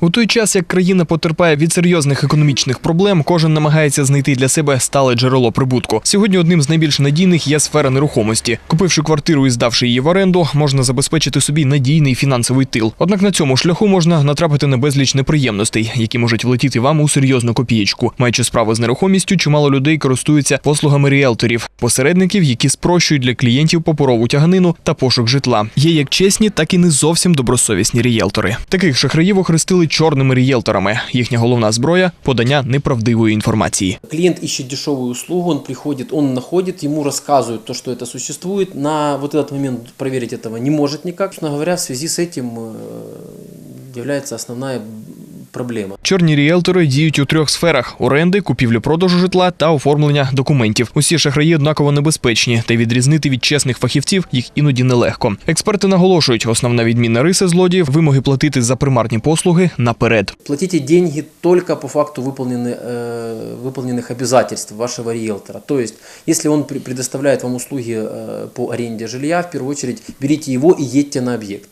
У той час, як країна потерпає від серйозних економічних проблем, кожен намагається знайти для себе стале джерело прибутку. Сьогодні одним з найбільш надійних є сфера нерухомості. Купивши квартиру і здавши її в оренду, можна забезпечити собі надійний фінансовий тил. Однак на цьому шляху можна натрапити на безліч неприємностей, які можуть влетіти вам у серйозну копієчку. Маючи справу з нерухомістю, чимало людей користуються послугами ріелторів, посередників, які спрощують для клієнтів паперову тяганину та пошук житла. Є як чесні, так і не зовсім добросовісні ріелтори. Таких шахраїв охрестили чорними ріелторами. Їхня головна зброя подання неправдивої інформації. Клиент ищет дешевую услугу, он приходит, он находит, ему рассказывают то, что это существует. На вот этот момент проверить этого не может никак. Собственно говоря, в связи с этим э, является основная проблема. Чорні ріелтори діють у трьох сферах: оренди, купівлі-продажу житла та оформлення документів. Усі шахраї однаково небезпечні, та відрізнити від чесних фахівців їх іноді нелегко. Експерти наголошують, основна відмінна риса злодіїв вимоги платити за примарні послуги наперед. Платите деньги только по факту выполнены, э, выполненных обязательств вашего риэлтора. То есть, если он пре- предоставляет вам услуги э, по аренде жилья, в первую очередь берите его и едьте на объект.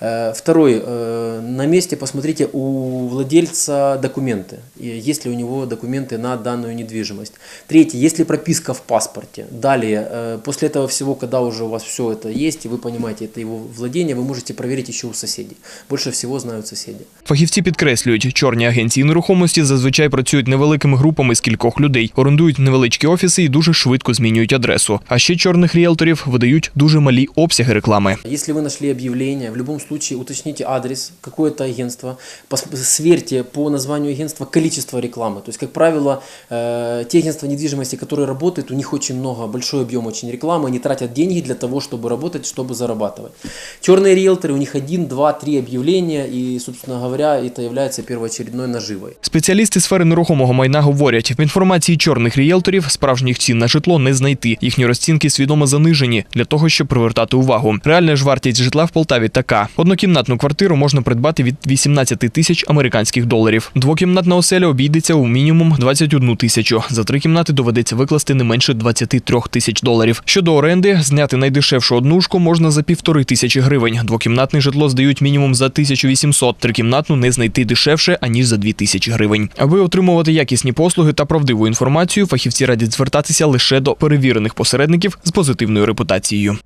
Э, Второй, э, на месте посмотрите у владельца документы, и есть ли у него документы на данную недвижимость. Третий, есть ли прописка в паспорте. Далее, э, после этого всего, когда уже у вас все это есть, и вы понимаете, это его владение, вы можете проверить еще у соседей. Больше всего знают соседи. Фахівці підкреслюють, чорні агенції нерухомості зазвичай працюють невеликими групами з кількох людей, орендують невеличкі офіси і дуже швидко змінюють адресу. А ще чорних ріелторів видають дуже малі обсяги реклами. Если вы нашли объявление, в любом случае уточните адрес, какое это агентство, пос- сверьте по названию агентства количество рекламы. То есть, как правило, э, те агентства недвижимости, которые работают, у них очень много, большой объем очень рекламы, они тратят деньги для того, чтобы работать, чтобы зарабатывать. Черные риэлторы, у них один, два, три объявления, и, собственно говоря, это является первоочередной наживой. Спеціалісти сфери нерухомого майна говорять, в інформації чорних ріелторів справжніх цін на житло не знайти. Їхні розцінки свідомо занижені для того, щоб привертати увагу. Реальна ж вартість житла в Полтаві така: однокімнатну квартиру можна придбати від 18 тисяч американських доларів. Двокімнатна оселя обійдеться у мінімум 21 тисячу. За три кімнати доведеться викласти не менше 23 тисяч доларів. Щодо оренди, зняти найдешевшу однушку можна за півтори тисячі гривень. Двокімнатне житло здають мінімум за 1800. Трикімнатну не знайти дешевше аніж за 2000 гривень. Аби отримувати якісні послуги та правдиву інформацію, фахівці радять звертатися лише до перевірених посередників з позитивною репутацією.